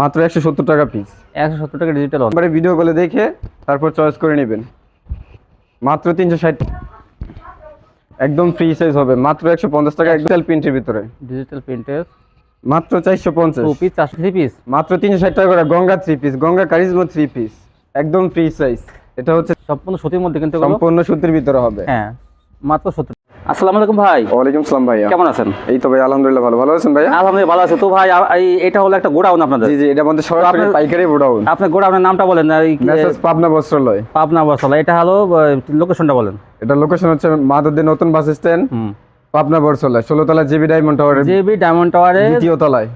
মাত্র একশো সত্তর টাকা পিস একশো সত্তর টাকা ডিজিটাল একবারে ভিডিও কলে দেখে তারপর চয়েস করে নেবেন। মাত্র তিনশো ষাট। একদম ফ্রি সাইজ হবে। মাত্র একশো পঞ্চাশ টাকা একদম। প্রিন্টের ভিতরে। ডিজিটাল প্রিন্টের মাত্র চারশো পঞ্চাশ। পিস চারশো থ্রি পিস মাত্র তিনশো ষাট টাকা করে Ganga three piece Ganga charisma three piece একদম ফ্রি সাইজ এটা হচ্ছে সম্পূর্ণ সুতির মধ্যে কিন্তু সম্পূর্ণ সুতির ভিতরে হবে। হ্যাঁ মাত্র সত্তর আসসালামু আলাইকুম ভাই। ওয়ালাইকুম সালাম ভাইয়া। কেমন আছেন? এই তো ভাই আলহামদুলিল্লাহ ভালো। ভালো আছেন ভাই আলহামদুলিল্লাহ ভালো আছে। তো ভাই এই এটা হলো একটা গোডাউন আপনাদের। জি জি এটা আমাদের সরাসরি পাইকারি গোডাউন। আপনার গোডাউনের নামটা বলেন মেসেজ পাবনা বস্ত্রালয়। পাবনা বস্ত্রালয়। এটা হলো লোকেশনটা বলেন। এটা লোকেশন হচ্ছে মাদুদ্দি নতুন বাস স্ট্যান্ড পাবনা বস্ত্রালয় ষোলো তলা জিবি ডায়মন্ড টাওয়ারের জেবি ডায়মন্ড টাওয়ারের দ্বিতীয় তলায়।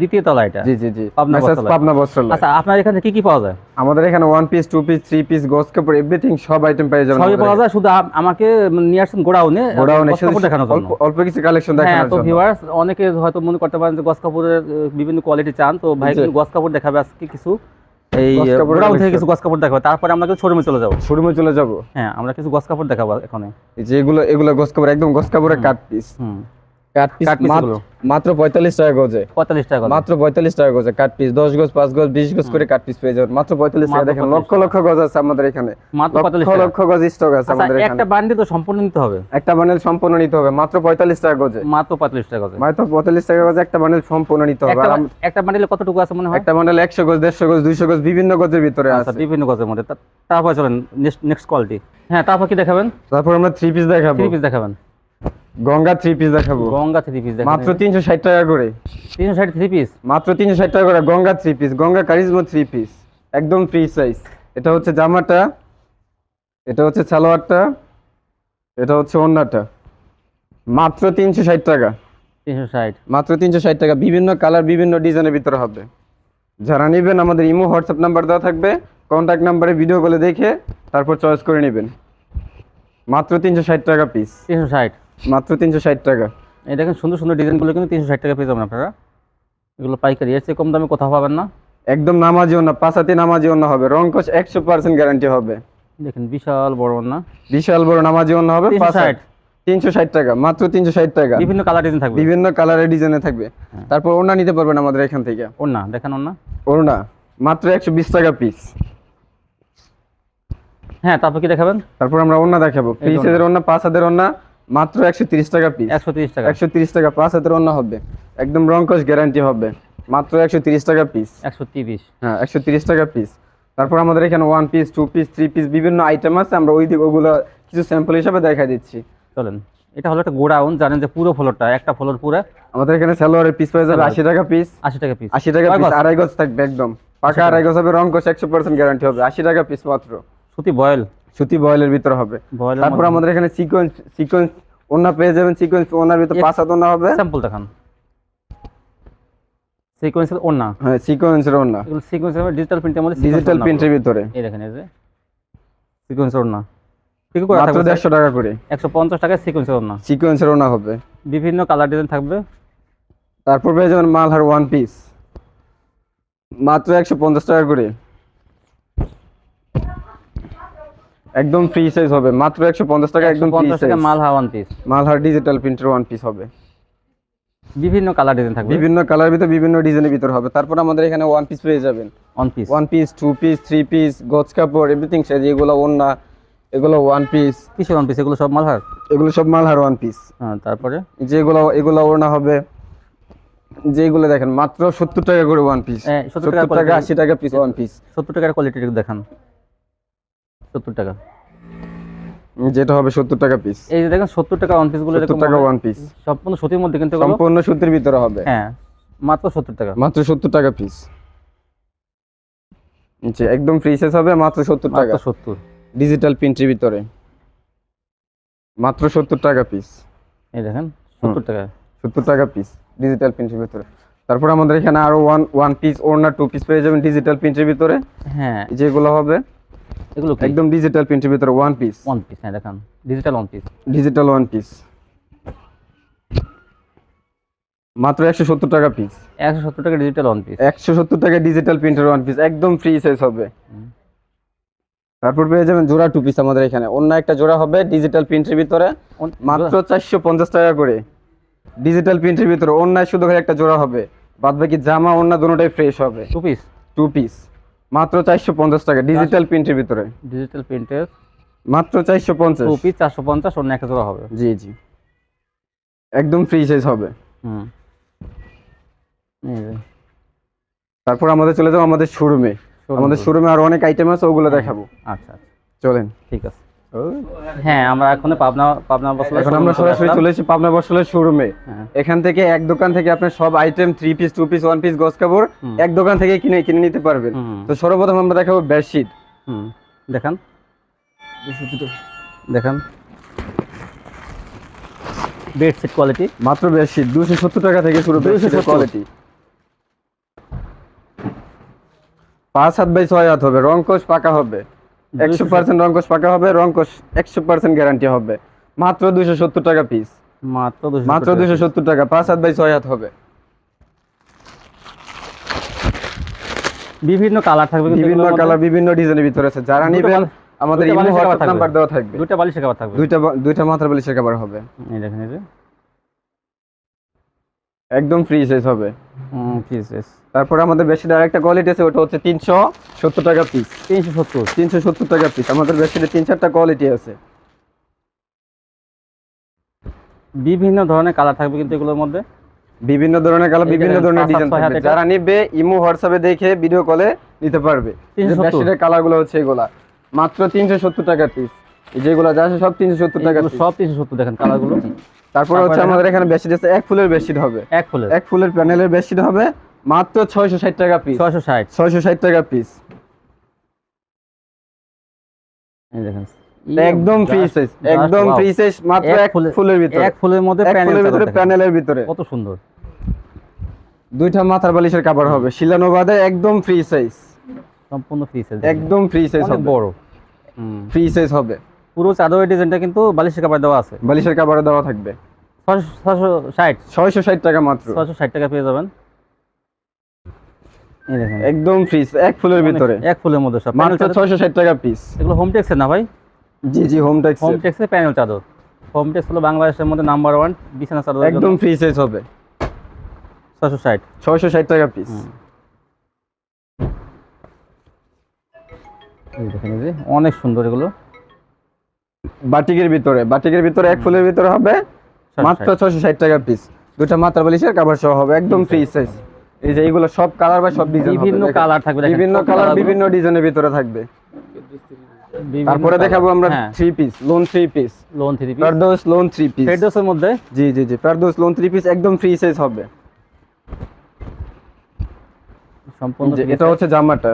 দ্বিতীয় তলা এটা? জি জি জি। পাবনা। পাবনা বস্ত্রালয় আচ্ছা আপনার এখানে কি কি পাওয়া যায়? আমাদের এখানে one piece two piece three piece গোস কাপড় এভরিথিং সব আইটেম পেয়ে যাবেন সবই পাওয়া যায় শুধু আমাকে নিয়ে আসছেন গোডাউনে গোডাউনে জন্য। অল্প অল্প কিছু কালেকশন হ্যাঁ দেখানোর তো ভিউয়ার্স অনেকে হয়তো মনে করতে পারেন যে গস কাপড়ের বিভিন্ন কোয়ালিটি চান তো ভাই। গস কাপড় দেখাবে আজকে কিছু। এই গোডাউন থেকে কিছু গস কাপড় দেখাবো। তারপরে আমরা কিন্তু শোরুমে চলে যাব। শোরুমে চলে যাব? হ্যাঁ আমরা কিছু গস কাপড় দেখাবো এখানে যে এগুলো এগুলো গোস কাপড় একদম গছ কাপড়ের কাট পিস হুম। Cut piece. মাত্র পঁয়তাল্লিশ টাকা গজে। পঁয়তাল্লিশ টাকা মাত্র পঁয়তাল্লিশ টাকা গজে কাট পিস। দশ গজ পাঁচ গজ বিশ গজ করে কাট পিস পেয়ে যাবেন। মাত্র পঁয়তাল্লিশ টাকা দেখেন লক্ষ লক্ষ গজ আছে আমাদের এখানে। লক্ষ লক্ষ গজ স্টক আছে আচ্ছা আমাদের এখানে। একটা বান্ডি তো সম্পূর্ণ নিতে হবে? একটা বান্ডেল সম্পূর্ণ নিতে হবে। মাত্র পঁয়তাল্লিশ টাকা গজে। মাত্র পঁয়তাল্লিশ টাকা করে। মাত্র পঁয়তাল্লিশ টাকা গজে একটা বান্ডেল সম্পূর্ণ নিতে হবে। একটা বান্ডিলে কতটুকু আছে মনে হয়? একটা বান্ডেল একশো গজ দেড়শো গজ দুইশো গজ বিভিন্ন গজের ভিতরে আচ্ছা আছে। বিভিন্ন গজের মধ্যে। তারপর চলেন নেক্সট কোয়ালিটি হ্যাঁ তারপর কি দেখাবেন? তারপর আমরা থ্রি পিস দেখাবো। থ্রি পিস দেখাবেন। গঙ্গা থ্রি পিস দেখাবো। গঙ্গা থ্রি পিস দেখাবেন মাত্র তিনশো ষাট টাকা করে। তিনশো ষাট থ্রি পিস মাত্র তিনশো ষাট টাকা করে Ganga three piece Ganga charisma three piece একদম ফ্রি সাইজ এটা হচ্ছে জামাটা এটা হচ্ছে সালোয়ারটা এটা হচ্ছে ওন্নাটা। মাত্র তিনশো ষাট টাকা। তিনশো ষাট। মাত্র তিনশো ষাট টাকা। বিভিন্ন কালার বিভিন্ন ডিজাইনের ভিতরে হবে। যারা নেবেন আমাদের ইমো হোয়াটসঅ্যাপ নাম্বার দেওয়া থাকবে। কন্ট্যাক্ট নাম্বারে ভিডিও কলে দেখে তারপর চয়েস করে নেবেন। মাত্র তিনশো ষাট টাকা পিস তিনশো ষাট। মাত্র তিনশো ষাট টাকা। এই দেখেন সুন্দর সুন্দর ডিজাইনগুলো কিন্তু তিনশো ষাট টাকা পেয়ে যাবেন আপনারা। এগুলো পাইকারি এর চেয়ে কম দামে কোথাও পাবেন না। একদম নামাজিও না পাঁচাতে নামাজিও না হবে। রংকশ একশো পার্সেন্ট গ্যারান্টি হবে। দেখেন বিশাল বড় না বিশাল বড় নামাজিও না হবে 360 তিনশো ষাট টাকা মাত্র তিনশো ষাট টাকা। বিভিন্ন কালার ডিজাইন থাকবে। বিভিন্ন কালারের ডিজাইনে থাকবে। হ্যাঁ। তারপর ওড়না নিতে পারবেন আমাদের এখান থেকে। ওর না দেখেন ওনা না ওড়না মাত্র একশো বিশ টাকা পিস হ্যাঁ তারপর কি দেখাবেন? তারপর আমরা ওড়না দেখাবো। এই পিস এর পাঁচ হাতের ওড়না মাত্র একশো তিরিশ টাকা পিস একশো তিরিশ টাকা। একশো তিরিশ টাকা পাঁচ হাতের ওড়না হবে। একদম রংকশ গ্যারান্টি হবে। মাত্র একশো তিরিশ টাকা পিস একশো তিরিশ। হ্যাঁ একশো তিরিশ টাকা পিস তারপর আমাদের এখানে one piece two piece three piece বিভিন্ন আইটেম আছে। আমরা ওই দিক ওগুলো কিছু স্যাম্পল হিসাবে দেখা দিচ্ছি। চলেন। এটা হলো একটা গোডাউন। জানেন যে পুরো ফ্লোরটা একটা ফ্লোর পুরো। আমাদের এখানে সালোয়ারের পিস পেয়ে যাবে আশি টাকা পিস আশি টাকা পিস আশি টাকা পিস আড়াই গজ থাকবে একদম। পাকা আড়াই গজ হবে রং কষ একশো পার্সেন্ট গ্যারান্টি হবে। আশি টাকা পিস মাত্র। সুতি বয়েল। সুতি বয়েলের ভিতরে হবে। তারপর আমাদের এখানে সিকোয়েন্স সিকোয়েন্স ওনা পেয়ে যাবেন সিকোয়েন্স ওনার ভিতরে পাঁচ হাত ওনা হবে। স্যাম্পল দেখান। সিকোয়েন্সের ওর না হ্যাঁ সিকোয়েন্সের ওনা সিকোয়েন্সের ডিজিটাল প্রিন্টের মধ্যে ডিজিটাল প্রিন্টের ভিতরে। এই দেখেন এই যে। সিকোয়েন্সের ওর না ঠিক করে মাত্র থাকবে দেড়শো টাকা করে। একশো পঞ্চাশ টাকায় সিকোয়েন্সের ওর না সিকোয়েন্সের ওনা হবে। বিভিন্ন কালার ডিজাইন থাকবে। তারপর পেয়ে যাবেন মালহার ওয়ান পিস মাত্র একশো পঞ্চাশ টাকা করে। একদম ফ্রি সাইজ হবে। মাত্র একশো পঞ্চাশ টাকা একদম ফ্রি সাইজ টাকা মাল হাওয়ান পিস মালহার ডিজিটাল প্রিন্টের ওয়ান পিস হবে। বিভিন্ন কালার ডিজাইন থাকবে। বিভিন্ন কালার ভিতরে বিভিন্ন ডিজাইনের ভিতর হবে। তারপর আমাদের এখানে ওয়ান পিস পেয়ে যাবেন। One piece one piece two piece three piece গজ কাপড় এভরিথিং সাইজ এগুলো ওন্না এগুলো ওয়ান পিস কিসের ওয়ান পিস এগুলো সব মালহার? এগুলো সব মালহার ওয়ান পিস হ্যাঁ তারপরে? যেগুলো এগুলো ওড়না হবে। যেগুলো দেখেন মাত্র সত্তর টাকা করে ওয়ান পিস হ্যাঁ, 70 সত্তর টাকা। আশি টাকা পিস ওয়ান পিস সত্তর টাকার কোয়ালিটি দেখান। সত্তর টাকা। যেটা হবে সত্তর টাকা পিস এই যে দেখেন সত্তর টাকা ওয়ান পিসগুলো সত্তর টাকা ওয়ান পিস সম্পূর্ণ সুতির মধ্যে কিন্তু সম্পূর্ণ সুতির ভিতরে হবে। হ্যাঁ মাত্র সত্তর টাকা। মাত্র সত্তর টাকা পিস জি একদম ফ্রি সাইজ হবে মাত্র সত্তর টাকা। সত্তর। ডিজিটাল প্রিন্টের ভিতরে। মাত্র সত্তর টাকা পিস এই দেখেন সত্তর টাকা। সত্তর টাকা পিস ডিজিটাল প্রিন্টের ভিতরে। তারপর আমাদের এখানে আরও ওয়ান ওয়ান পিস ওড়না টু পিস পেয়ে যাবেন ডিজিটাল প্রিন্টের ভিতরে। হ্যাঁ। যেগুলো হবে। এগুলো একদম ডিজিটাল প্রিন্টের ভিতরে ওয়ান পিস ওয়ান পিস হ্যাঁ দেখান। Digital one piece digital one piece মাত্র একশো সত্তর টাকা পিস একশো সত্তর টাকা ডিজিটাল ওয়ান পিস একশো সত্তর টাকা ডিজিটাল প্রিন্টের ওয়ান পিস একদম ফ্রি সাইজ হবে। তারপর পেয়ে যাবেন জোড়া টু পিস আমাদের এখানে। অন্য একটা জোড়া হবে ডিজিটাল প্রিন্টের ভিতরে মাত্র চারশো পঞ্চাশ টাকা করে। ডিজিটাল প্রিন্টের ভিতরে অন্যায় শুধু একটা জোড়া হবে। বাদ বাকি জামা অন্য দুটোটাই ফ্রেশ হবে। টু পিস টু পিস মাত্র চারশো পঞ্চাশ টাকা ডিজিটাল প্রিন্টের ভিতরে। ডিজিটাল প্রিন্টের মাত্র চারশো পঞ্চাশ। টু পিস চারশো পঞ্চাশ অন্য একটা জোড়া হবে। জি জি। একদম ফ্রি সাইজ হবে। হুম। তারপর আমাদের চলে যাব আমাদের শোরুমে আমাদের। শোরুমে আরও অনেক আইটেম আছে ওগুলো দেখাবো। আচ্ছা আচ্ছা। চলেন। ঠিক আছে। হ্যাঁ আমরা এখন পাবনা পাবনা বসলে এখন আমরা সরাসরি চলে এসেছি পাবনা বসলের শোরুমে হ্যাঁ। এখান থেকে এক দোকান থেকে আপনার সব item three piece two piece one piece গস কাপড় এক দোকান থেকে কিনে কিনে নিতে পারবেন। তো সর্বপ্রথম আমরা দেখাবো বেডশিট দেখান। দেখান। বেডশিট কোয়ালিটি মাত্র বেডশিট দুশো সত্তর টাকা থেকে শুরু 270 বেডশিটের কোয়ালিটি পাঁচ হাত বাই ছয় হাত হবে রংকশ পাকা হবে। একশো পার্সেন্ট রংকশ পাকা হবে রংকশ একশো পার্সেন্ট গ্যারান্টি হবে। মাত্র দুশো সত্তর টাকা পিস মাত্র মাত্র দুশো সত্তর টাকা পাঁচ হাত বাই ছয় হাত হবে। বিভিন্ন কালার থাকবে বিভিন্ন কালার বিভিন্ন ডিজাইনের ভিতরে আছে। যারা নিবেন আমাদের ইমো হোয়াটসঅ্যাপ নাম্বার দেওয়া থাকবে। দুইটা বালিশের খাবার থাকবে। দুইটা দুইটা মাত্র বালিশের কাবার হবে। এই দেখেন এই যে। একদম ফ্রি সাইজ হবে। পিস পিস তারপরে আমাদের বেশি আরেকটা কোয়ালিটি আছে ওটা হচ্ছে তিনশো সত্তর টাকা পিস তিনশো সত্তর। তিনশো সত্তর টাকা পিস আমাদের বেশিটা তিন চারটা কোয়ালিটি আছে। বিভিন্ন ধরনের কালার থাকবে কিন্তু এগুলোর মধ্যে? বিভিন্ন ধরনের কালার বিভিন্ন ধরনের ডিজাইন থাকবে। যারা নিবে ইমো হোয়াটসঅ্যাপে দেখে ভিডিও কলে নিতে পারবে। 370 বেশিটার কালারগুলো হচ্ছে এগুলা। মাত্র তিনশো সত্তর টাকা পিস যেগুলো যা আছে সব তিনশো সত্তর টাকা সব তিনশো সত্তর দেখেন কালারগুলো তারপরে হচ্ছে আমাদের এখানে বেশি আছে এক ফুলের বেডশিট হবে। এক ফুলের। এক ফুলের প্যানেলের বেডশিট হবে মাত্র ছয়শো ষাট টাকা পিস ছয়শো ষাট। ছয়শো ষাট টাকা পিস এই দেখেন। একদম ফ্রি সাইজ একদম। ফ্রি সাইজ মাত্র এক ফুলের- ভিতরে। এক ফুলের মধ্যে চাদর ভিতরে প্যানেলের ভিতরে। কত সুন্দর। দুইটা মাথার বালিশের কাপড় হবে। শিলানো বাদে একদম ফ্রি সাইজ সম্পূর্ণ ফ্রি সাইজ একদম ফ্রি সাইজ হবে। বড়। ফ্রি সাইজ হবে। পুরো চাদরের ডিজাইনটা কিন্তু বালিশের কাপড় দেওয়া আছে। বালিশের কাপড়ে দেওয়া থাকবে। ছয়শো ষাট। ছয়শো ষাট টাকা মাত্র। ছয়শো ষাট টাকা পেয়ে যাবেন। এই দেখেন। একদম ফ্রি এক ফুলের ভিতরে। এক ফুলের মধ্যে সব। মাত্র প্যানেল চাদর ছয়শো ষাট টাকা পিস এগুলো হোম টেক্সের না ভাই? জি জি হোম ট্যাক্স হোম টেক্সের প্যানেল চাদর। হোম টেক্স হলো বাংলাদেশের মধ্যে নাম্বার ওয়ান বিছানা চাদর একদম ফ্রি সাইজ হবে। ছয়শো ষাট। ছয়শো ষাট টাকা পিস এই দেখেন অনেক সুন্দর এগুলো। বাটিকের ভিতরে বাটিকের ভিতরে এক ফুলের ভিতরে হবে মাত্র ছয়শো ষাট টাকা পিস দুটা মাত্রা বালিশের কাবার সহ হবে একদম ফ্রি সাইজ এই যে এইগুলো সব কালার বা সব ডিজাইন বিভিন্ন কালার থাকবে বিভিন্ন কালার বিভিন্ন ডিজাইনের ভিতরে থাকবে। তারপরে দেখাবো আমরা three piece lawn three piece lawn three piece Ferdous lawn three piece ফেরদৌসের মধ্যে? জি জি জি ফেরদৌস লোন থ্রি পিস একদম ফ্রি সাইজ হবে। সম্পূর্ণ এটা হচ্ছে জামাটা।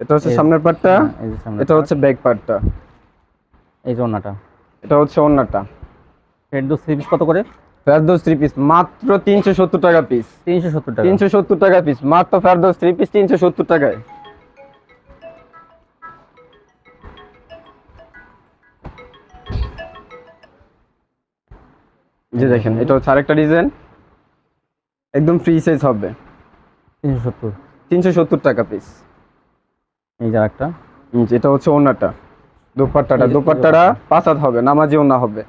এটা হচ্ছে সামনের পার্টটা হ্যাঁ, এটা হচ্ছে ব্যাক পার্টটা এই যে ওন্নাটা এটা হচ্ছে অন্যটা ফেরদৌস থ্রি পিস কত করে? ফেরদৌস থ্রি পিস মাত্র তিনশো সত্তর টাকা পিস তিনশো সত্তর টাকা। তিনশো সত্তর টাকা পিস মাত্র ফেরদৌস থ্রি পিস তিনশো সত্তর টাকায়। যে দেখেন এটা হচ্ছে আরেকটা ডিজাইন একদম ফ্রি সাইজ হবে। তিনশো সত্তর। তিনশো সত্তর টাকা পিস এই যে একটা এটা হচ্ছে ওনাটা দুপাট্টাটা দুপাট্টাটা পাঁচ হাত হবে নামাজি ওনা হবে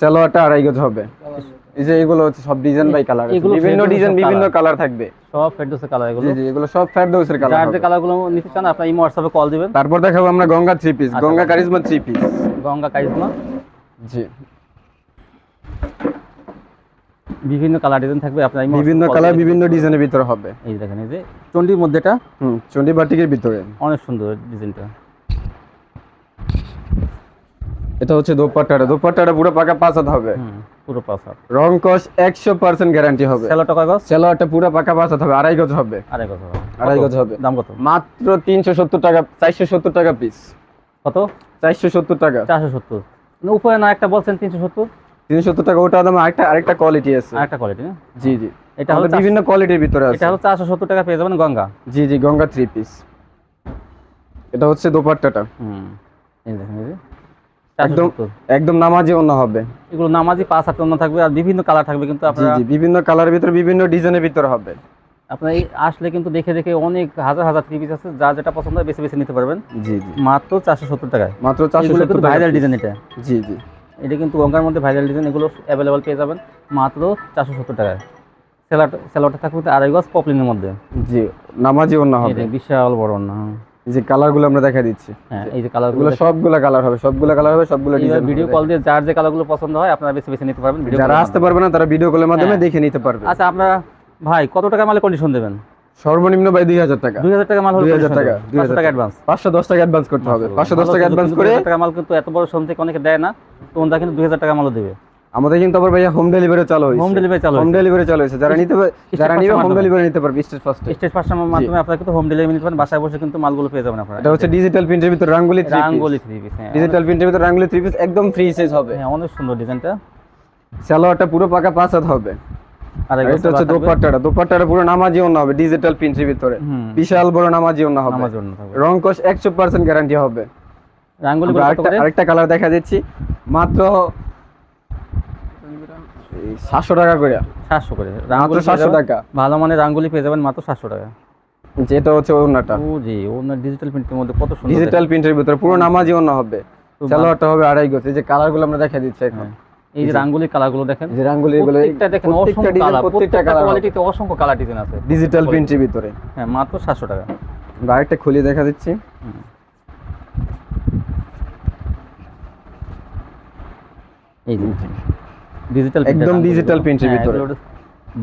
সালোয়ারটা আড়াই গজ হবে। এই যে এগুলো হচ্ছে সব ডিজাইন বাই কালার বিভিন্ন ডিজাইন বিভিন্ন কালার থাকবে। সব ফেরদৌসের কালার এগুলো। জি এগুলো সব ফেরদৌসের যার কালার যে কালারগুলো নিতে চান আপনার ইমো হোয়াটসঅ্যাপে কল দিবেন। তারপর দেখাবো আমরা গঙ্গা থ্রি পিস আচ্ছা, Ganga. Charisma three piece Ganga charisma জি। বিভিন্ন কালার ডিজাইন থাকবে আপনার বিভিন্ন কালার বিভিন্ন ডিজাইনের ভিতরে হবে। এই দেখেন এই যে চন্ডির মধ্যেটা। হুম চন্ডী বাটিকের ভিতরে। অনেক সুন্দর ডিজাইনটা এটা হচ্ছে দোপাট্টাটা। দোপাট্টাটা পুরো পাকা পাঁচ হাত হবে পুরো পাঁচ হাত রং কস একশো পার্সেন্ট গ্যারান্টি হবে। সেলোটা কয় গজ সালোয়ারটা পুরো পাকা পাঁচ হাত হবে আড়াই গজ হবে। আড়াই গজ হবে। আড়াই গজ হবে। দাম কত? মাত্র তিনশো সত্তর টাকা চারশো সত্তর টাকা পিস কত? চারশো সত্তর টাকা। চারশো সত্তর। মানে উপরে না একটা বলছেন তিনশো সত্তর? তিনশো সত্তর টাকা ওটা দাম আরেকটা আরেকটা কোয়ালিটি আছে। আর একটা কোয়ালিটি জি জি। এটা হলো বিভিন্ন কোয়ালিটির ভিতরে আছে। এটা হলো চারশো সত্তর টাকা পেয়ে যাবেন গঙ্গা। জি জি গঙ্গা থ্রি পিস এটা হচ্ছে দোপাট্টাটা। হুম এই দেখেন একদম একদম নামাজি অন্য হবে। এগুলো নামাজি পাঁচ হাত অন্য থাকবে আর বিভিন্ন কালার থাকবে কিন্তু জি আপনারা জি বিভিন্ন কালারের ভিতরে বিভিন্ন ডিজাইনের ভিতরে হবে। আপনার এই আসলে কিন্তু দেখে দেখে অনেক হাজার হাজার থ্রি পিস আছে যা যেটা পছন্দ হয় বেছে বেছে নিতে পারবেন। জি জি। মাত্র চারশো সত্তর টাকায়। মাত্র চারশো সত্তর ভাইরাল ডিজাইন এটা। জি জি। এটা কিন্তু গঙ্গার মধ্যে ভাইরাল ডিজাইন এগুলো অ্যাভেলেবল পেয়ে যাবেন মাত্র চারশো সত্তর টাকায়। সেলার সেলারটা থাকবে আড়াই গজ পপলিনের মধ্যে। জি নামাজি অন্য হবে। বিশাল বড় না এই যে কালারগুলো আমরা দেখা দিচ্ছি। হ্যাঁ এই যে কালার এগুলো সবগুলো কালার হবে সবগুলো কালার হবে সবগুলো ডিজাইন ভিডিও কল দিয়ে যার যে কালারগুলো পছন্দ হয় আপনারা বেছে বেছে নিতে পারবেন ভিডিও যারা আসতে পারবে না তারা ভিডিও কলের মাধ্যমে হ্যাঁ। দেখে নিতে পারবে। আচ্ছা আপনারা ভাই কত টাকা মালে কন্ডিশন দেবেন? সর্বনিম্ন ভাই দুই হাজার টাকা। দুই হাজার টাকা মাল হলে 2000 condition টাকা। 2000 পাঁচশো টাকা অ্যাডভান্স পাঁচশো দশ টাকা অ্যাডভান্স করতে হবে। পাঁচশো দশ টাকা অ্যাডভান্স করে টাকা মাল কিন্তু এত বড় থেকে অনেকে দেয় না। তো ওনারা কিন্তু দুই হাজার টাকা মালও দেবে। আমাদের কিন্তু আবার ভাইয়া হোম ডেলিভারি চালু হয়েছে। হোম ডেলিভারি চালু হোম ডেলিভারি চালু হয়েছে। যারা নিতে পারে যারা নিবে হোম ডেলিভারি নিতে পারবে স্টেজ ফার্স্টে স্টেজ ফার্স্টের মাধ্যমে আপনারা কিন্তু হোম ডেলিভারি নিতে পারেন। বাসায় বসে কিন্তু মালগুলো পেয়ে যাবেন আপনারা। এটা হচ্ছে ডিজিটাল প্রিন্টের ভিতর Rangoli three Rangoli three piece digital প্রিন্টের ভিতর রাঙ্গুলি থ্রি পিস একদম ফ্রি সাইজ হবে। হ্যাঁ অনেক সুন্দর ডিজাইনটা। সালোয়ারটা পুরো পাকা পাঁচ হাত হবে। আর এটা হচ্ছে দোপাট্টাটা। দোপাট্টাটা পুরো নামাজি অন্য হবে ডিজিটাল প্রিন্টের ভিতরে। বিশাল বড় নামাজি অন্য হবে। আমার জন্য থাকবে। রং কোশ একশো পার্সেন্ট গ্যারান্টি হবে। রাঙ্গলি আরেকটা কালার দেখা দিচ্ছি। মাত্র সাতশো টাকা করে। সাতশো করে। মাত্র সাতশো টাকা। ভালো মানের রাঙ্গুলি পেয়ে যাবেন মাত্র সাতশো টাকা। যেটা হচ্ছে ওনাটা ও জি ওনার ডিজিটাল প্রিন্টের মধ্যে কত সুন্দর ডিজিটাল প্রিন্টের ভিতরে পুরো নামাজি অন্য হবে। সালোয়ারটা হবে আড়াই গজ। এই যে কালারগুলো আমরা দেখা দিচ্ছি এখন। হ্যাঁ। এই যে রাঙ্গুলি কালারগুলো দেখেন। যে রাঙ্গুলি এগুলো প্রত্যেকটা দেখেন অসংখ্য কালার প্রত্যেকটা কালার কোয়ালিটিতে অসংখ্য কালার ডিজাইন আছে। ডিজিটাল প্রিন্টের ভিতরে। হ্যাঁ মাত্র সাতশো টাকা। আমরা আরেকটা খুলে দেখা দিচ্ছি। এই যে ডিজিটাল একদম digital print এর ভিতরে।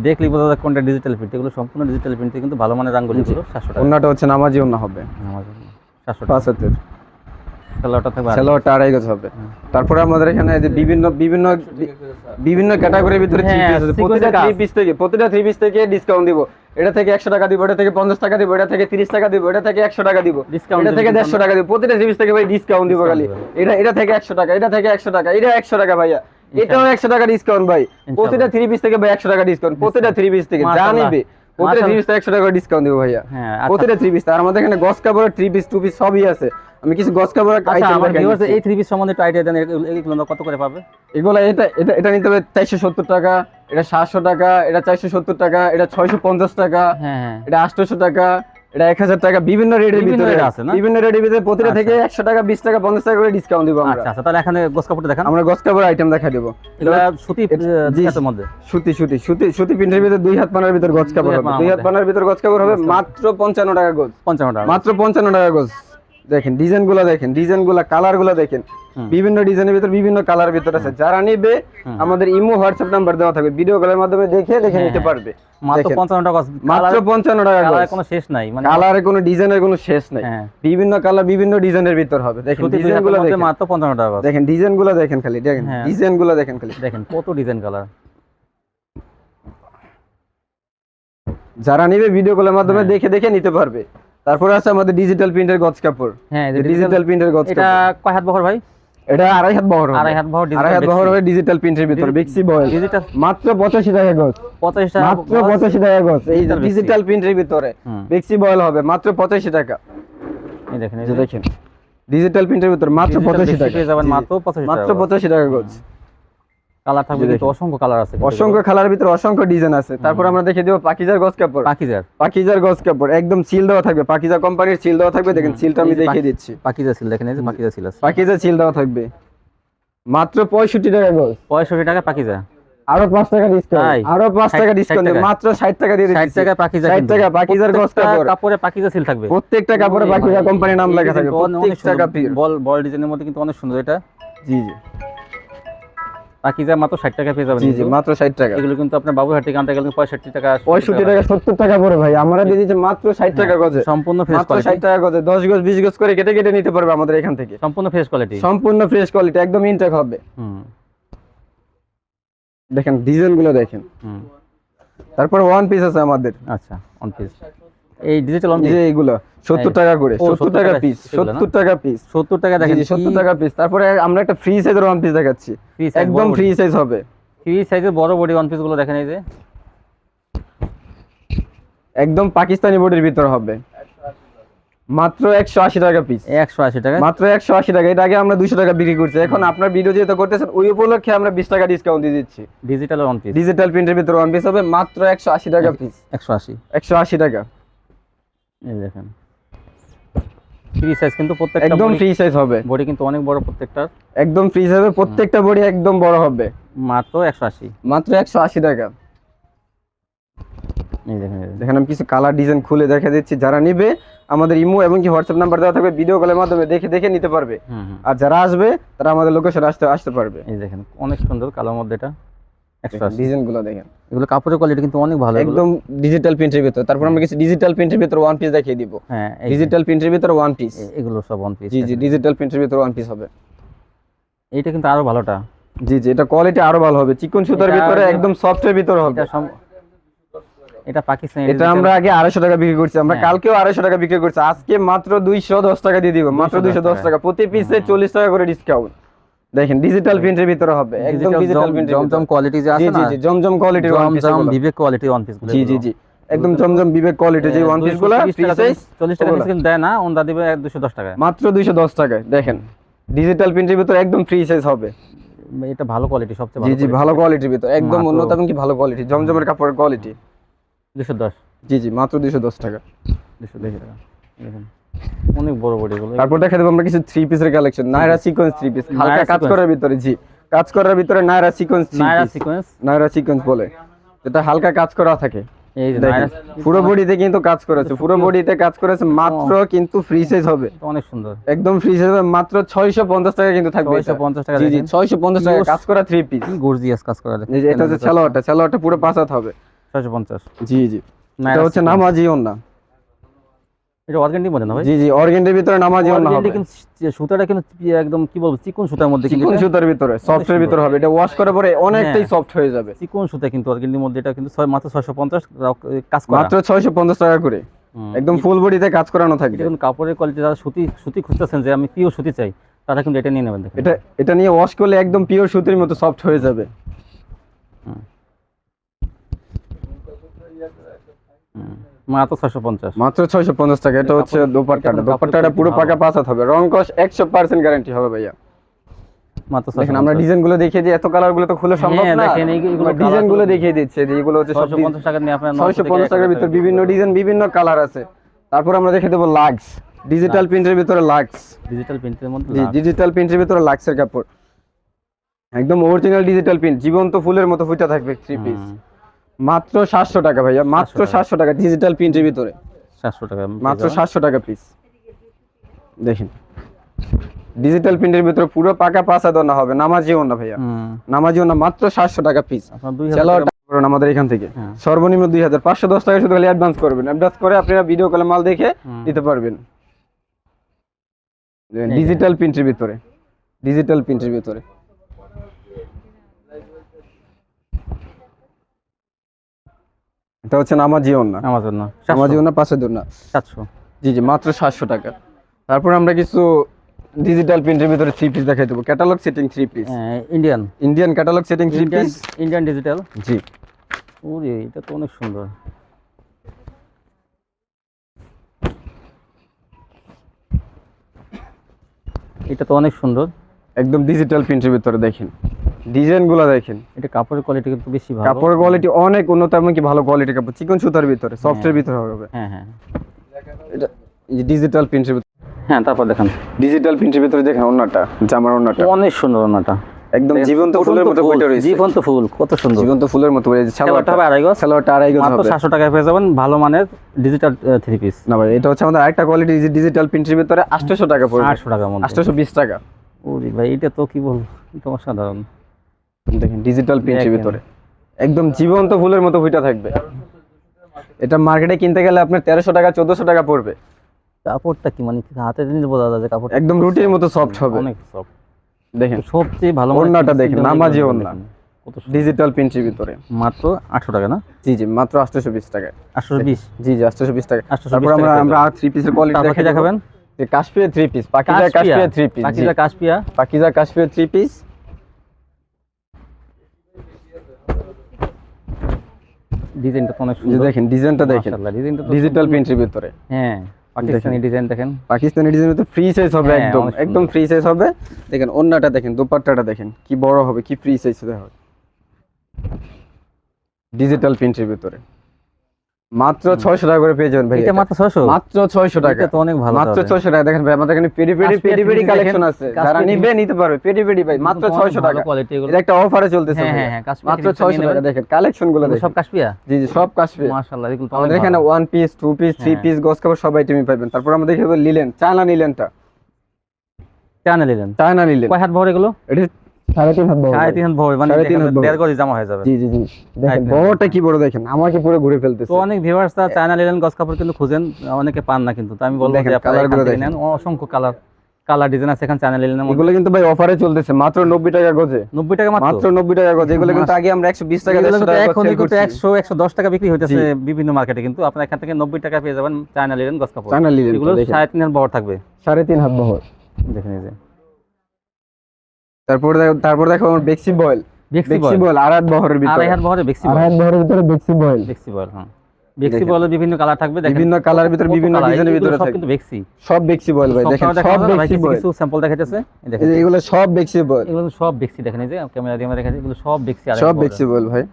দেখলি বোঝা যায় কোনটা ডিজিটাল প্রিন্ট এগুলো সম্পূর্ণ ডিজিটাল প্রিন্টে কিন্তু ভালো মানের রাঙ্গুলিগুলো সাতশো টাকা। ওনাটা হচ্ছে নামাজি অন্য হবে। সাতশো টাকা। পাঁচ থাকবে আড়াই। আড়াই গজ হবে। তারপরে আমাদের এখানে যে বিভিন্ন বিভিন্ন বিভিন্ন ক্যাটাগরির ভিতরে থ্রি হ্যাঁ, পিস আছে। sequence প্রতিটা থ্রি পিস থেকে প্রতিটা থ্রি পিস থেকে ডিসকাউন্ট দিব। এটা থেকে একশো টাকা দিব এটা থেকে পঞ্চাশ টাকা দিব এটা থেকে তিরিশ টাকা দিব এটা থেকে একশো টাকা দিব। এটা থেকে দেড়শো টাকা দিব। প্রতিটা থ্রি পিস থেকে ভাই ডিসকাউন্ট দিব খালি। এটা এটা থেকে একশো টাকা এটা থেকে একশো টাকা এটা একশো টাকা ভাইয়া। এটাও একশো টাকা ডিসকাউন্ট ভাই। প্রতিটা থ্রি পিস থেকে ভাই একশো টাকা ডিসকাউন্ট প্রতিটা থ্রি পিস থেকে যা নিবে প্রতিটা থ্রি পিস একশো টাকা ডিসকাউন্ট দিব ভাইয়া। হ্যাঁ আচ্ছা। প্রতিটা থ্রি পিস আর আমাদের এখানে গস কাপড় থ্রি পিস টু পিস সবই আছে। আমি কিছু গস কাপড় আচ্ছা এই থ্রি পিস সম্বন্ধে আইডিয়া দেন এগুলো- আমরা কত করে পাবে? এগুলো এটা এটা এটা নিতে হবে চারশো সত্তর টাকা এটা সাতশো টাকা এটা চারশো সত্তর টাকা এটা ছয়শো পঞ্চাশ টাকা হ্যাঁ হ্যাঁ। এটা আটশোশো টাকা এটা এক হাজার টাকা বিভিন্ন রেটের ভিতরে আছে না? বিভিন্ন রেটের ভিতরে প্রতিটা আচ্ছা। থেকে একশো টাকা বিশ টাকা পঞ্চাশ টাকা করে ডিসকাউন্ট দিব আমরা। আচ্ছা আচ্ছা তাহলে এখানে গোস কাপড়টা দেখান। আমরা গস কাপড় আইটেম দেখা দেবো। সুতি মধ্যে? সুতি সুতি সুতি সুতি প্রিন্টের ভিতরে দুই হাত পানার ভিতর গজ কাপড় হবে। দুই হাত পানার ভিতর গজ কাপড় হবে মাত্র পঞ্চান্ন টাকা গজ পঞ্চান্ন টাকা মাত্র পঞ্চান্ন টাকা গজ দেখেন ডিজাইনগুলো দেখেন ডিজাইনগুলা কালারগুলো দেখেন। বিভিন্ন ডিজাইনের ভিতর বিভিন্ন কালার ভিতর আছে। যারা নিবে আমাদের ইমো হোয়াটসঅ্যাপ নাম্বার দেওয়া থাকবে। ভিডিও কলের মাধ্যমে দেখে দেখে হ্যাঁ, নিতে হ্যাঁ। পারবে। মাত্র দেখেন, পঞ্চান্ন টাকা মাত্র টাকা কালার কোনো শেষ নাই মানে কালারের কোনো ডিজাইনের কোনো শেষ নাই। হ্যাঁ। বিভিন্ন কালার বিভিন্ন ডিজাইনের ভিতর হবে। দেখেন দেখেন। মাত্র পঞ্চান্ন টাকা দেখেন দেখেন খালি দেখেন। হ্যাঁ। ডিজাইনগুলো দেখেন খালি। দেখেন কত ডিজাইন কালার যারা নিবে ভিডিও কলের মাধ্যমে। দেখে দেখে নিতে পারবে। তারপরে আছে আমাদের ডিজিটাল প্রিন্টের গজ কাপড়। হ্যাঁ ডিজিটাল প্রিন্টের গজ এটা কাপড়। কয় হাত বহর ভাই? এটা আড়াই হাত বহর আড়াই হাত বহর আড়াই হাত বহর হবে ডিজিটাল প্রিন্টের ভিতর বিক্সি বয়েল ডিজিটাল মাত্র পঁচাশি টাকা গজ। পঁচাশ টাকা মাত্র পঁচাশি টাকা গজ। এই যে। ডিজিটাল প্রিন্টের ভিতরে। বিক্সি বয়েল হবে মাত্র পঁচাশি টাকা। এই দেখেন এই দেখেন। ডিজিটাল প্রিন্টের ভিতর মাত্র Digital পঁচাশি Bexi টাকা। পেয়ে যাবেন মাত্র পঁচাশি মাত্র টাকা পঁচাশি টাকা গজ। কালার থাকবে কিন্তু অসংখ্য কালার আছে অসংখ্য খালার ভিতরে অসংখ্য ডিজাইন আছে। তারপর আমরা দেখে দেবো পাকিজার গজ কাপড়। পাকিজার। পাকিজার গজ কাপড়। একদম সিল দেওয়া থাকবে। পাকিজা কোম্পানির সিল দেওয়া থাকবে। দেখেন সিলটা আমি দেখিয়ে দিচ্ছি। পাকিজা সিল দেখেন এই যে পাকিজা সিল আছে। পাকিজা সিল দেওয়া থাকবে। মাত্র পঁয়ষট্টি টাকা গজ। পঁয়ষট্টি টাকা পাকিজা। আরও টাকা ডিসকাউন্ট আরও টাকা ডিসকাউন্ট মাত্র ষাট টাকা দিয়ে ষাট দিচ্ছি। টাকা পাকিজা ষাট কিন্তু। টাকা পাকিজার কাপড়। কাপড়ে পাকিজা সিল থাকবে। প্রত্যেকটা কাপড়ে পাকিজা কোম্পানির নাম লেখা থাকবে। প্রত্যেকটা কাপড়। বল বল ডিজাইনের মধ্যে কিন্তু অনেক সুন্দর এটা। জি জি। পাকিজা মাত্র ষাট টাকা পেয়ে যাবেন জি জি মাত্র ষাট টাকা। এগুলো কিন্তু আপনার বাবুহাট থেকে আনতে গেলে পঁয়ষট্টি টাকা পঁয়ষট্টি টাকা সত্তর টাকা পড়ে ভাই। আমরা দিয়ে দিচ্ছি মাত্র ষাট টাকা গজে। সম্পূর্ণ ফ্রেশ কোয়ালিটি টাকা গজে। দশ গজ বিশ গজ করে কেটে কেটে নিতে পারবে আমাদের এখান থেকে। সম্পূর্ণ ফ্রেশ কোয়ালিটি সম্পূর্ণ ফ্রেশ কোয়ালিটি একদম ইনটেক হবে। হুম। দেখেন ডিজাইনগুলো দেখেন। হুম। তারপর ওয়ান পিস আছে আমাদের। আচ্ছা অন পিস এই ডিজিটাল অন এই যে এইগুলো সত্তর টাকা করে সত্তর 70 টাকা পিস? সত্তর টাকা পিস সত্তর টাকা দেখেন সত্তর টাকা পিস তারপরে আমরা একটা ফ্রি সাইজের ওয়ান পিস দেখাচ্ছি। একদম ফ্রি সাইজ হবে। ফ্রি সাইজের বড় বডি ওয়ান পিসগুলো দেখেন এই যে। একদম পাকিস্তানি বডির ভিতর হবে। মাত্র একশো আশি টাকা পিস একশো আশি টাকা। মাত্র একশো আশি টাকা। এটা আগে আমরা দুশো টাকা বিক্রি করছি। এখন আপনার ভিডিও যেহেতু করতেছেন ওই উপলক্ষে আমরা বিশ টাকা ডিসকাউন্ট দিয়ে দিচ্ছি। ডিজিটাল ওয়ান পিস ডিজিটাল প্রিন্টের ভিতর ওয়ান পিস হবে মাত্র একশো আশি টাকা পিস একশো আশি। একশো আশি টাকা। এই দেখেন। ফ্রি সাইজ কিন্তু প্রত্যেকটা একদম ফ্রি সাইজ হবে। বডি কিন্তু অনেক বড় প্রত্যেকটার। একদম ফ্রি হবে প্রত্যেকটা বডি একদম বড় হবে। মাত্র একশো আশি। মাত্র একশো আশি টাকা। এই দেখেন দেখেন। আমি কিছু কালার ডিজাইন খুলে দেখা দিচ্ছি। যারা নিবে আমাদের ইমো এবং কি হোয়াটসঅ্যাপ নাম্বার দেওয়া থাকবে ভিডিও কলের মাধ্যমে দেখে দেখে নিতে পারবে। আর যারা আসবে তারা আমাদের লোকেশনে আসতে আসতে পারবে। এই দেখেন অনেক সুন্দর কালার মধ্যে এটা। ডিজাইনগুলো দেখেন। এগুলো কাপড়ের কোয়ালিটি কিন্তু অনেক ভালো একদম ডিজিটাল প্রিন্টের ভিতর। তারপর আমরা কিছু ডিজিটাল প্রিন্টের ভিতর ওয়ান পিস দেখিয়ে দিব। হ্যাঁ ডিজিটাল প্রিন্টের ভিতর ওয়ান পিস এগুলো সব ওয়ান পিস জি জি ডিজিটাল প্রিন্টের ভিতর ওয়ান পিস হবে। এইটা কিন্তু আরও ভালোটা। জি জি এটা কোয়ালিটি আরও ভালো হবে। চিকন সুতার ভিতরে একদম সফটের ভিতর হবে। এটা পাকিস্তানি এটা আমরা আগে আড়াইশো টাকা বিক্রি করছি। আমরা হ্যাঁ। কালকেও আড়াইশো টাকা বিক্রি করছি। আজকে মাত্র দুইশো দশ টাকা দিয়ে দিব। মাত্র 210 দুইশো দশ টাকা। প্রতি পিসে চল্লিশ টাকা করে ডিসকাউন্ট দেখেন ডিজিটাল প্রিন্টের ভিতরে হবে একদম ডিজিটাল প্রিন্টের জমজম কোয়ালিটি যে আছে না জি জি জমজম কোয়ালিটির one piece Zamzam Vivek quality one piece জি জি জি একদম জমজম বিবেক কোয়ালিটি যে ওয়ান পিসগুলো ফ্রি সাইজ চল্লিশ টাকা ওগুলা। ডিসকাউন্ট দেয় না ওনদা দিবে দুশো দশ টাকা মাত্র দুইশো দশ টাকায় দেখেন। ডিজিটাল প্রিন্টের ভিতরে একদম ফ্রি সাইজ হবে। এটা ভালো কোয়ালিটি সবচেয়ে ভালো জি জি ভালো কোয়ালিটির ভিতরে একদম উন্নত এবং কি ভালো কোয়ালিটি জমজমের কাপড়ের কোয়ালিটি দুশো দশ। জি জি মাত্র দুইশো দশ টাকা। দুশো দেখি টাকা দেখেন। অনেক বড় বড় এগুলো। তারপর দেখা দেবো আমরা কিছু থ্রি পিসের collection Naira sequence three piece হালকা কাজ করার ভিতরে জি। কাজ করার ভিতরে Naira sequence Naira sequence Naira sequence বলে। হালকা কাজ করা থাকে। পুরো বডিতে কিন্তু কাজ করেছে পুরো বডিতে কাজ করেছে মাত্র কিন্তু ফ্রি সাইজ হবে। অনেক সুন্দর। একদম ফ্রি সাইজ হবে মাত্র ছয়শো পঞ্চাশ টাকা কিন্তু থাকবে 650 টাকা জি জি দেখেন। ছয়শো পঞ্চাশ টাকা কাজ করা থ্রি পিস গর্জিয়াস কাজ করা এই যে এটা হচ্ছে ছালোয়ারটা ছালোয়ারটা পুরো পাঁচাত হবে। ছয়শো পঞ্চাশ। জি জি। এটা হচ্ছে। নামাজি ওন্না। এটা অর্গানটি মধ্যে না ভাই? জি জি অর্গেন্ডের ভিতরে নামাজি ওন্না হবে। কিন্তু সুতাটা কিন্তু একদম কি বলব চিকন সুতার মধ্যে কিন্তু চিকন সুতার ভিতরে। ভিতরে হবে। এটা ওয়াশ করার পরে অনেকটাই হ্যাঁ। সফট হয়ে যাবে। চিকন সুতা কিন্তু মধ্যে এটা কিন্তু মাত্র ছয়শো পঞ্চাশ কাজ করা। মাত্র টাকা করে। একদম ফুল বডিতে কাজ করানো দেখুন কাপড়ের কোয়ালিটি যারা সুতি সুতি খুঁজতেছেন যে আমি পিওর সুতি চাই তারা কিন্তু এটা নিয়ে নেবেন এটা এটা নিয়ে ওয়াশ করলে একদম পিওর সুতির মতো সফট হয়ে যাবে। হুম। মাত্র ছয়শো পঞ্চাশ। মাত্র ছয়শো পঞ্চাশ টাকা। এটা হচ্ছে দোপাট্টাটা। দোপাট্টাটা পুরো পাকা হবে রং কস একশো পার্সেন্ট গ্যারান্টি হবে ভাইয়া। মাত্র দেখেন আমরা ডিজাইনগুলো দেখিয়ে দিই। এত কালারগুলো তো খুলে সম্ভব হ্যাঁ, না। দেখেন, এই- এগুলো ডিজাইনগুলো দেখিয়ে দিচ্ছে। যে এগুলো হচ্ছে সব ছয়শো পঞ্চাশ টাকা নিয়ে আপনার ছয়শো পঞ্চাশ টাকার ভিতর বিভিন্ন ডিজাইন বিভিন্ন কালার আছে। তারপর আমরা দেখে দেবো লাক্স ডিজিটাল প্রিন্টের ভিতরে লাক্স ডিজিটাল প্রিন্টের মধ্যে ডিজিটাল প্রিন্টের ভিতরে লাক্সের কাপড়। একদম অরিজিনাল ডিজিটাল প্রিন্ট জীবন্ত ফুলের মতো ফুটা থাকবে থ্রি পিস। মাত্র সাতশো টাকা ভাইয়া মাত্র সাতশো টাকা। ডিজিটাল প্রিন্টের ভিতরে। সাতশো টাকা মাত্র সাতশো টাকা পিস দেখেন। ডিজিটাল প্রিন্টের ভিতরে পুরো পাকা পাঁচা দোনা হবে নামাজিও না ভাইয়া। নামাজিও না মাত্র সাতশো টাকা পিস হাজার করুন আমাদের এখান থেকে। হ্যাঁ। সর্বনিম্ন দুই হাজার পাঁচশো দশ টাকা শুধু খালি অ্যাডভান্স করবেন। অ্যাডভান্স করে আপনারা ভিডিও কলে মাল দেখে দিতে পারবেন। ডিজিটাল প্রিন্টের ভিতরে। ডিজিটাল প্রিন্টের ভিতরে। এটা হচ্ছে নামাজিও না আমার জন্য নামাজিও না পাঁচশো দূর না সাতশো। জি জি মাত্র সাতশো টাকা। তারপর আমরা কিছু ডিজিটাল প্রিন্টের ভিতরে থ্রি পিস দেখাই দেবো। Catalogue setting three piece Indian Indian catalogue setting three piece Indian digital জি। ওরে এটা তো অনেক সুন্দর। এটা তো অনেক সুন্দর। একদম ডিজিটাল প্রিন্টের ভিতরে দেখেন। ডিজাইনগুলো দেখেন। এটা কাপড়ের কোয়ালিটি কিন্তু বেশি ভালো। কাপড়ের কোয়ালিটি অনেক উন্নত এমনকি ভালো কোয়ালিটি কাপড়। চিকন সুতার ভিতরে সফটের ভিতরে হবে। হ্যাঁ হ্যাঁ। এটা ডিজিটাল প্রিন্টের হ্যাঁ তারপর দেখেন। ডিজিটাল প্রিন্টের ভিতরে দেখেন ওন্নাটা জামার ওন্নাটা অনেক সুন্দর ওনাটা একদম জীবন্ত ফুলের মতো রয়েছে। জীবন্ত ফুল কত সুন্দর। জীবন্ত ফুলের মতো রয়েছে সালোয়ারটা হবে আড়াই গজ। সালোয়ারটা আড়াই গজ মাত্র হবে। সাতশো টাকায় পেয়ে যাবেন ভালো মানের ডিজিটাল থ্রি পিস না ভাই এটা হচ্ছে আমাদের আরেকটা কোয়ালিটি ডিজিটাল প্রিন্টের ভিতরে 800 টাকা পড়বে। আটশো টাকার মধ্যে 820 টাকা। ওরে ভাই এটা তো কি বলব? এটা অসাধারণ। দেখেন ডিজিটাল প্রিন্টের ভিতরে। একদম জীবন্ত ফুলের মতো ফুটা থাকবে। এটা মার্কেটে কিনতে গেলে আপনার 1300 টাকা 1400 টাকা পড়বে। কাপড়টা কি মানে হাতে নিলে বোঝা যায় কাপড় একদম রুটির মতো সফট হবে। অনেক সফট দেখেন সবচেয়ে ভালো ওড়নাটা দেখেন, নামাজি ওড়না। ডিজিটাল প্রিন্টের ভিতরে। মাত্র আটশো টাকা না? জি জি মাত্র 820 টাকা আটশো বিশ? জি জি 820 টাকা 820 তারপর টাকা আমরা আমরা আর থ্রি পিসের কোয়ালিটি দেখাবো। দেখাবেন? যে Kashmir three piece Pakiza Kashmir. Three piece Pakiza Kashpia Pakiza Kashmir three piece ডিজাইনটা তো অনেক সুন্দর। দেখেন ডিজাইনটা দেখেন। ডিজাইনটা ডিজিটাল প্রিন্টের ভিতরে। হ্যাঁ পাকিস্তানি ডিজাইন দেখেন। পাকিস্তানি ডিজাইন তো ফ্রি সাইজ হবে হ্যাঁ, একদম একদম ফ্রি সাইজ হবে। দেখেন ওন্নাটা দেখেন দুপাট্টাটা দেখেন কি বড় হবে কি ফ্রি সাইজ হবে। ডিজিটাল প্রিন্টের ভিতরে। মাত্র ছয়শো টাকা করে পেয়ে যাবেন ভাই এটা এটা। মাত্র ছশো মাত্র ছয়শো টাকা। তো অনেক ভালো টাকা। দেখেন ভাই আমাদের এখানে পেডি পেডি পেডি পেডি কালেকশন আছে। যারা নিবে নিতে পারবে। পেডি পেডি ভাই মাত্র কিন্তু অনেক ছয়শো ভালো টাকা। এটা একটা অফারে চলতেছে হ্যাঁ। হ্যাঁ, হ্যাঁ, মাত্র ফিনিশটা ছয়শো নিয়ে টাকা। দেখেন কালেকশনগুলো দেখেন। সব কাশ্মীরা জি জি সব মাশাআল্লাহ আমাদের এখানে। One piece two piece three. Piece গস কাপড় সব আইটেমই পাবেন তারপর আমাদের এখানে লিলেন চায়না লিলেনটা চায়না নিলেন চায়না লিলেন কয় হাত ভর এগুলো? এটা সাড়ে তিন হাত বড় সাড়ে তিন হাত ভর মানে সাড়ে তিন দেখেন, হাত বড়। দেড় গজ জামা হয়ে যাবে। জি জি জি। দেখেন বড়টা কি বড় দেখেন আমাকে পুরো ঘুরে ফেলতেছে। তো অনেক ভিউয়ার্স তা চায়না লিলেন গস কাপড় কিন্তু খুঁজেন অনেকে পান না কিন্তু তো আমি বলব যে আপনারা colour এখানগুলো থেকে দেখেন। নেন। অসংখ্য কালার কালার ডিজাইন আছে এখানে চায়না লিলেনের এগুলো কিন্তু ভাই অফারে চলতেছে মাত্র নব্বই টাকা গজে। নব্বই টাকা মাত্র? মাত্র নব্বই টাকা গজ এগুলো কিন্তু আগে আমরা একশো বিশ টাকা এখন কিন্তু বিক্রি হইতেছে বিভিন্ন মার্কেটে কিন্তু আপনার এখান থেকে নব্বই টাকা পেয়ে যাবেন চায়না লিলেন গস কাপড়। চায়না লিলেন এগুলো দেখেন। সাড়ে তিন হাত বড় থাকবে। সাড়ে তিন হাত বহর দেখে নিয়ে তারপর দেখো- তারপর দেখো আমার বেক্সি বয়েল বেক্সি বয়েল আর বহরের ভিতরে। আড়াই হাত বহরে বেক্সি বয়েল আড়াই হাত বহরের ভিতরে বেক্সি বয়েল বেক্সি বয়েল হ্যাঁ। বেক্সি বয়েলের বিভিন্ন কালার থাকবে দেখেন। বিভিন্ন কালার ভিতরে বিভিন্ন ডিজাইনের ভিতরে সব থাকে কিন্তু বেক্সি সব বেক্সি বয়েল ভাই দেখেন সব বেক্সি বয়েল কিছু স্যাম্পল দেখাইতেছে। দেখেন। এগুলো সব বেক্সি বয়েল এগুলো সব বেক্সি দেখেন এই যে ক্যামেরা দিয়ে আমরা দেখাচ্ছি এগুলো সব বেক্সি আর সব বেক্সি বয়েল ভাই।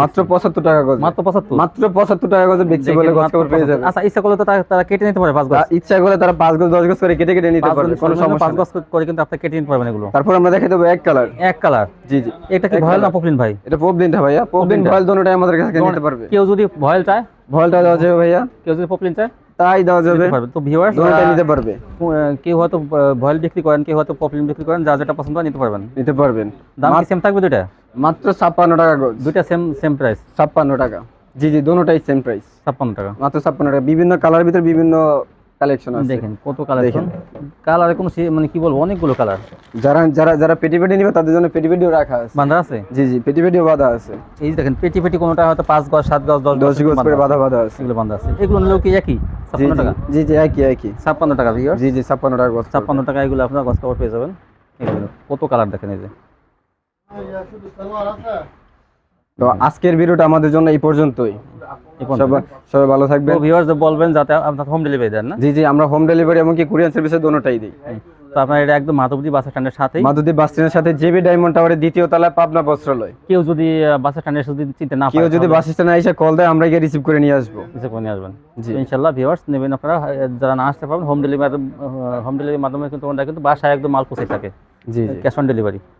মাত্র পঁচাত্তর টাকা গজ। মাত্র পঁচাত্তর। মাত্র পঁচাত্তর টাকা গজে বেক্সি দেখেন, গজ মাত্র পেয়ে যাবে। আচ্ছা ইচ্ছা করলে তো তারা তারা কেটে নিতে পারে পাঁচ গজ। ইচ্ছা করলে তারা পাঁচ গজ দশ গজ করে কেটে কেটে নিতে পারবে কোনো সমস্যা পাঁচ গজ করে কিন্তু আপনি কেটে নিতে পারবেন এগুলো। তারপর আমরা দেখে দেবো এক কালার। এক কালার। জি জি। এটা কি ভয়েল না পপলিন ভাই? এটা পবদিনটা ভাইয়া। পবদিন ভয়েল দোনোটাই আমাদের কাছে নিতে পারবে। কেউ যদি ভয়েল চায় ভয়েলটা দেওয়া যাবে ভাইয়া। কেউ যদি পপলিন চায় তাই দেওয়া যাবে। নিতে পারবে। তো ভিউয়ার্স দোনোটাই নিতে পারবে। কেউ হয়তো ভয়েল বিক্রি করেন কেউ হয়তো পপলিন বিক্রি করেন যা যেটা পছন্দ নিতে পারবেন। নিতে পারবেন। দাম কি সেম থাকবে দুইটা? মাত্র ছাপ্পান্ন টাকা গজ দুইটা সেম সেম প্রাইস ছাপ্পান্ন টাকা। জি জি দোনোটাই সেম প্রাইস ছাপ্পান্ন টাকা। মাত্র ছাপ্পান্ন টাকা। বিভিন্ন কালার ভিতরে বিভিন্ন কালেকশন আছে। দেখেন কত কালেকশন কালারে কোনো মানে কি বলব অনেকগুলো কালার যারা যারা যারা পেটি পেটি নিবে তাদের জন্য পেটি পেটিও রাখা আছে। বান্ধা আছে? জি জি পেটি পেটিও বাঁধা আছে। এই যে দেখেন পেটি পেটি কোনোটা হয়তো পাঁচ গজ সাত গজ দশ দশ গজ করে বাঁধা বাঁধা বাঁধা আছে। এগুলো বান্ধা আছে। এগুলো নিলেও কি একই? ছাপ্পান্ন টাকা? জি জি একই একই। ছাপ্পান্ন টাকা জি জি ছাপ্পান্ন টাকা গজ ছাপ্পান্ন টাকা এগুলো আপনার গজ কাপড় পেয়ে যাবেন। এগুলো কত কালার দেখেন এই যে? তো আজকের ভিডিওটা আমাদের জন্য এই পর্যন্তই। সবাই ভালো থাকবেন। ভিউয়ার্স বলবেন যাতে আপনার হোম ডেলিভারি দেন না? জি জি আমরা হোম ডেলিভারি এমনকি কুরিয়ার সার্ভিসে দোনোটাই দিই। তো আপনার এটা একদম মাধবদী বাস স্ট্যান্ডের সাথেই। মাধুদী বাস স্ট্যান্ডের সাথে জেবি ডায়মন্ড টাওয়ারের দ্বিতীয় তলায় পাবনা বস্ত্রালয়। কেউ যদি বাস স্ট্যান্ডের যদি চিনতে না কেউ যদি বাস স্ট্যান্ডে এসে কল দেয় আমরা গিয়ে রিসিভ করে নিয়ে আসব। কিছু করে নিয়ে আসবেন। জি। তো ইনশাল্লাহ ভিউয়ার্স নেবেন আপনারা যারা না আসতে পারবেন হোম ডেলিভারি হোম ডেলিভারির মাধ্যমে কিন্তু ওনারা কিন্তু বাসায় একদম মাল পৌঁছে থাকে। জি ক্যাশ অন ডেলিভারি